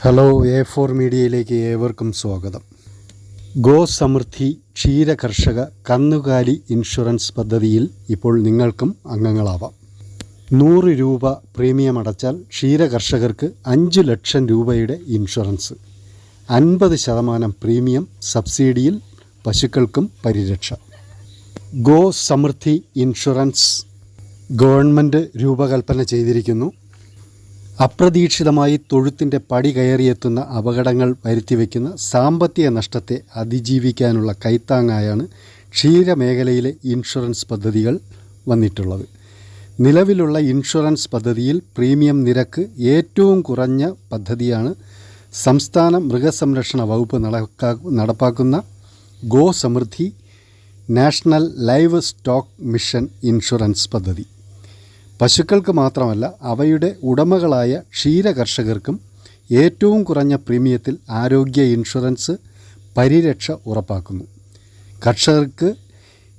Hello A four മീഡിയയിലേക്ക് ഏവർക്കും സ്വാഗതം. ഗോസമൃദ്ധി ക്ഷീര കർഷക കന്നുകാലി ഇൻഷുറൻസ് പദ്ധതിയിൽ ഇപ്പോൾ നിങ്ങൾക്കും അംഗങ്ങളാവാം. നൂറ് രൂപ പ്രീമിയം അടച്ചാൽ ക്ഷീര കർഷകർക്ക് അഞ്ച് ലക്ഷം രൂപയുടെ ഇൻഷുറൻസ്. അൻപത് ശതമാനം പ്രീമിയം സബ്സിഡിയിൽ പശുക്കൾക്കും പരിരക്ഷ. ഗോ സമൃദ്ധി ഇൻഷുറൻസ് ഗവൺമെന്റ് രൂപകൽപ്പന ചെയ്തിരിക്കുന്നു. അപ്രതീക്ഷിതമായി തൊഴുത്തിന്റെ പടി കയറിയെത്തുന്ന അപകടങ്ങൾ വരുത്തിവെക്കുന്ന സാമ്പത്തിക നഷ്ടത്തെ അതിജീവിക്കാനുള്ള കൈത്താങ്ങായാണ് ക്ഷീരമേഖലയിലെ ഇൻഷുറൻസ് പദ്ധതികൾ വന്നിട്ടുള്ളത്. നിലവിലുള്ള ഇൻഷുറൻസ് പദ്ധതിയിൽ പ്രീമിയം നിരക്ക് ഏറ്റവും കുറഞ്ഞ പദ്ധതിയാണ് സംസ്ഥാന മൃഗസംരക്ഷണ വകുപ്പ് നടപ്പാക്കുന്ന Go Samriddhi national livestock mission insurance പദ്ധതി. പശുക്കൾക്ക് മാത്രമല്ല അവയുടെ ഉടമകളായ ക്ഷീര കർഷകർക്കും ഏറ്റവും കുറഞ്ഞ പ്രീമിയത്തിൽ ആരോഗ്യ ഇൻഷുറൻസ് പരിരക്ഷ ഉറപ്പാക്കുന്നു. കർഷകർക്ക്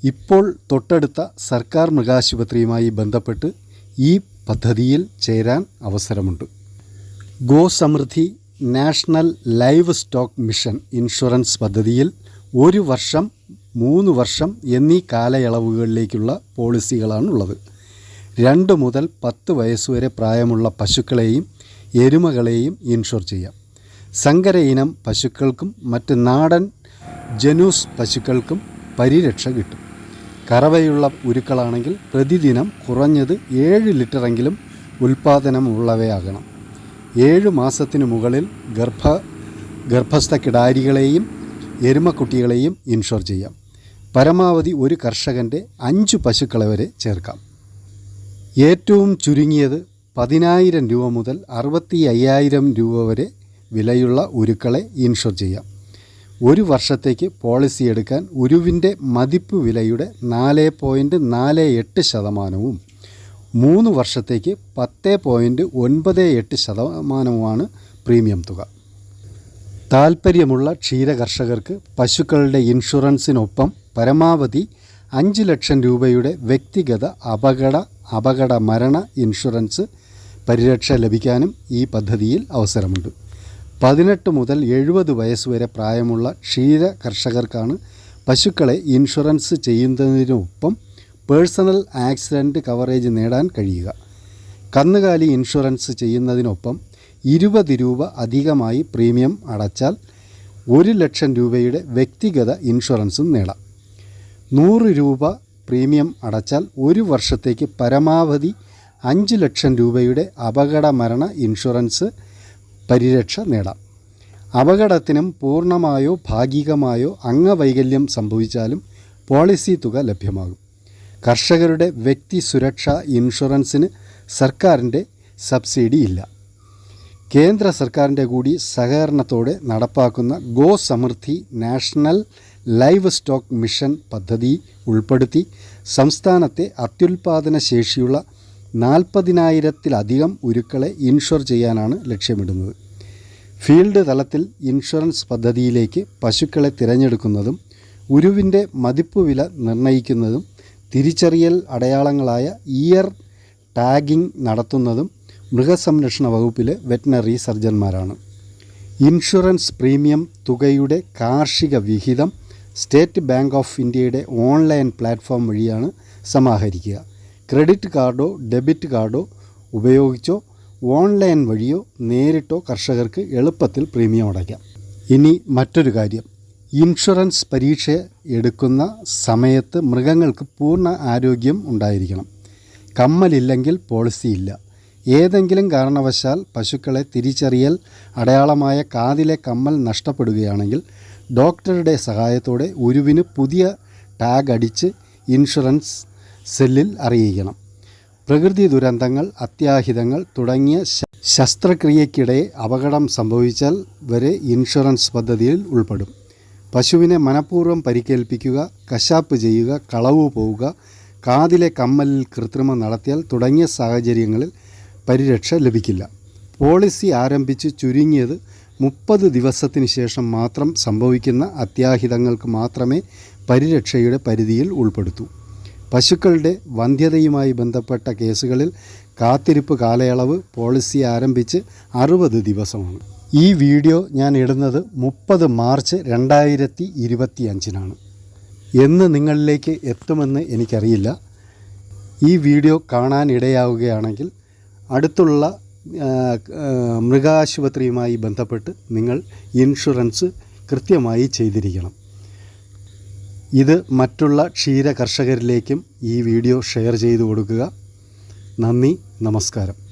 ഇപ്പോൾ തൊട്ടടുത്ത സർക്കാർ മൃഗാശുപത്രിയുമായി ബന്ധപ്പെട്ട് ഈ പദ്ധതിയിൽ ചേരാൻ അവസരമുണ്ട്. Gosamriddhi national livestock mission insurance പദ്ധതിയിൽ ഒരു വർഷം മൂന്ന് വർഷം എന്നീ കാലയളവുകളിലേക്കുള്ള പോളിസികളാണുള്ളത്. രണ്ട് മുതൽ പത്ത് വയസ്സുവരെ പ്രായമുള്ള പശുക്കളെയും എരുമകളെയും ഇൻഷുർ ചെയ്യാം. സങ്കര ഇനം പശുക്കൾക്കും മറ്റ് നാടൻ ജനൂസ് പശുക്കൾക്കും പരിരക്ഷ കിട്ടും. കറവയുള്ള ഉരുക്കളാണെങ്കിൽ പ്രതിദിനം കുറഞ്ഞത് ഏഴ് ലിറ്ററെങ്കിലും ഉൽപ്പാദനമുള്ളവയാകണം ഏഴ് മാസത്തിനു മുകളിൽ ഗർഭ ഗർഭസ്ഥ കിടാരികളെയും എരുമക്കുട്ടികളെയും ഇൻഷുർ ചെയ്യാം. പരമാവധി ഒരു കർഷകന്റെ അഞ്ച് പശുക്കളെ വരെ ചേർക്കാം. ഏറ്റവും ചുരുങ്ങിയത് പതിനായിരം രൂപ മുതൽ അറുപത്തി അയ്യായിരം രൂപ വരെ വിലയുള്ള ഉരുക്കളെ ഇൻഷുർ ചെയ്യാം. ഒരു വർഷത്തേക്ക് പോളിസി എടുക്കാൻ ഉരുവിന്റെ മതിപ്പ് വിലയുടെ നാല് പോയിന്റ് നാല് എട്ട് ശതമാനവും മൂന്ന് വർഷത്തേക്ക് പത്ത് പോയിന്റ് ഒൻപത് എട്ട് ശതമാനവുമാണ് പ്രീമിയം തുക. താൽപ്പര്യമുള്ള ക്ഷീരകർഷകർക്ക് പശുക്കളുടെ ഇൻഷുറൻസിനൊപ്പം പരമാവധി അഞ്ച് ലക്ഷം രൂപയുടെ വ്യക്തിഗത അപകട അപകട മരണ ഇൻഷുറൻസ് പരിരക്ഷ ലഭിക്കാനും ഈ പദ്ധതിയിൽ അവസരമുണ്ട്. പതിനെട്ട് മുതൽ എഴുപത് വയസ്സ് വരെ പ്രായമുള്ള ക്ഷീര കർഷകർക്കാണ് പശുക്കളെ ഇൻഷുറൻസ് ചെയ്യുന്നതിനൊപ്പം പേഴ്സണൽ ആക്സിഡന്റ് കവറേജ് നേടാൻ കഴിയുക. കന്നുകാലി ഇൻഷുറൻസ് ചെയ്യുന്നതിനൊപ്പം ഇരുപത് രൂപ അധികമായി പ്രീമിയം അടച്ചാൽ ഒരു ലക്ഷം രൂപയുടെ വ്യക്തിഗത ഇൻഷുറൻസും നേടാം. നൂറ് രൂപ പ്രീമിയം അടച്ചാൽ ഒരു വർഷത്തേക്ക് പരമാവധി അഞ്ച് ലക്ഷം രൂപയുടെ അപകട മരണ ഇൻഷുറൻസ് പരിരക്ഷ നേടാം. അപകടത്തിനും പൂർണമായോ ഭാഗികമായോ അംഗവൈകല്യം സംഭവിച്ചാലും പോളിസി തുക ലഭ്യമാകും. കർഷകരുടെ വ്യക്തി സുരക്ഷാ ഇൻഷുറൻസിന് സർക്കാരിന്റെ സബ്സിഡി ഇല്ല. കേന്ദ്ര സർക്കാരിന്റെ കൂടി സഹകരണത്തോടെ നടപ്പാക്കുന്ന Go Samriddhi national livestock mission പദ്ധതി ഉൾപ്പെടുത്തി സംസ്ഥാനത്തെ അത്യുൽപാദന ശേഷിയുള്ള നാൽപ്പതിനായിരത്തിലധികം ഉരുക്കളെ ഇൻഷുർ ചെയ്യാനാണ് ലക്ഷ്യമിടുന്നത്. ഫീൽഡ് തലത്തിൽ ഇൻഷുറൻസ് പദ്ധതിയിലേക്ക് പശുക്കളെ തിരഞ്ഞെടുക്കുന്നതും ഉരുവിന്റെ മതിപ്പ് വില നിർണയിക്കുന്നതും തിരിച്ചറിയൽ അടയാളങ്ങളായ ഇയർ ടാഗിംഗ് നടത്തുന്നതും മൃഗസംരക്ഷണ വകുപ്പിലെ വെറ്റിനറി സർജന്മാരാണ് ഇൻഷുറൻസ് പ്രീമിയം തുകയുടെ കാർഷിക വിഹിതം സ്റ്റേറ്റ് ബാങ്ക് ഓഫ് ഇന്ത്യയുടെ ഓൺലൈൻ പ്ലാറ്റ്ഫോം വഴിയാണ് സമാഹരിക്കുക. ക്രെഡിറ്റ് കാർഡോ ഡെബിറ്റ് കാർഡോ ഉപയോഗിച്ചോ ഓൺലൈൻ വഴിയോ നേരിട്ടോ കർഷകർക്ക് എളുപ്പത്തിൽ പ്രീമിയം അടയ്ക്കാം. ഇനി മറ്റൊരു കാര്യം. ഇൻഷുറൻസ് പരീക്ഷ എടുക്കുന്ന സമയത്ത് മൃഗങ്ങൾക്ക് പൂർണ ആരോഗ്യം ഉണ്ടായിരിക്കണം. കമ്മലില്ലെങ്കിൽ പോളിസി ഇല്ല. ഏതെങ്കിലും കാരണവശാൽ പശുക്കളെ തിരിച്ചറിയൽ അടയാളമായ കാതിലെ കമ്മൽ നഷ്ടപ്പെടുകയാണെങ്കിൽ ഡോക്ടറുടെ സഹായത്തോടെ ഉരുവിന് പുതിയ ടാഗ് അടിച്ച് ഇൻഷുറൻസ് സെല്ലിൽ അറിയിക്കണം. പ്രകൃതി ദുരന്തങ്ങൾ അത്യാഹിതങ്ങൾ തുടങ്ങിയ ശസ്ത്രക്രിയക്കിടെ അപകടം സംഭവിച്ചാൽ വരെ ഇൻഷുറൻസ് പദ്ധതിയിൽ ഉൾപ്പെടും. പശുവിനെ മനഃപൂർവം പരിക്കേൽപ്പിക്കുക കശാപ്പ് ചെയ്യുക കളവ് പോവുക കാതിലെ കമ്മലിൽ കൃത്രിമം നടത്തിയാൽ തുടങ്ങിയ സാഹചര്യങ്ങളിൽ പരിരക്ഷ ലഭിക്കില്ല. പോളിസി ആരംഭിച്ച് ചുരുങ്ങിയത് മുപ്പത് ദിവസത്തിന് ശേഷം മാത്രം സംഭവിക്കുന്ന അത്യാഹിതങ്ങൾക്ക് മാത്രമേ പരിരക്ഷയുടെ പരിധിയിൽ ഉൾപ്പെടുത്തൂ. പശുക്കളുടെ വന്ധ്യതയുമായി ബന്ധപ്പെട്ട കേസുകളിൽ കാത്തിരിപ്പ് കാലയളവ് പോളിസി ആരംഭിച്ച് അറുപത് ദിവസമാണ്. ഈ വീഡിയോ ഞാൻ ഇടുന്നത് മുപ്പത് മാർച്ച് രണ്ടായിരത്തി ഇരുപത്തി അഞ്ചിനാണ് എന്ന് നിങ്ങളിലേക്ക് എത്തുമെന്ന് എനിക്കറിയില്ല. ഈ വീഡിയോ കാണാനിടയാവുകയാണെങ്കിൽ അടുത്തുള്ള മൃഗാശുപത്രിയുമായി ബന്ധപ്പെട്ട് നിങ്ങൾ ഇൻഷുറൻസ് കൃത്യമായി ചെയ്തിരിക്കണം. ഇത് മറ്റുള്ള ക്ഷീര കർഷകരിലേക്കും ഈ വീഡിയോ ഷെയർ ചെയ്തു കൊടുക്കുക. നന്ദി നമസ്കാരം.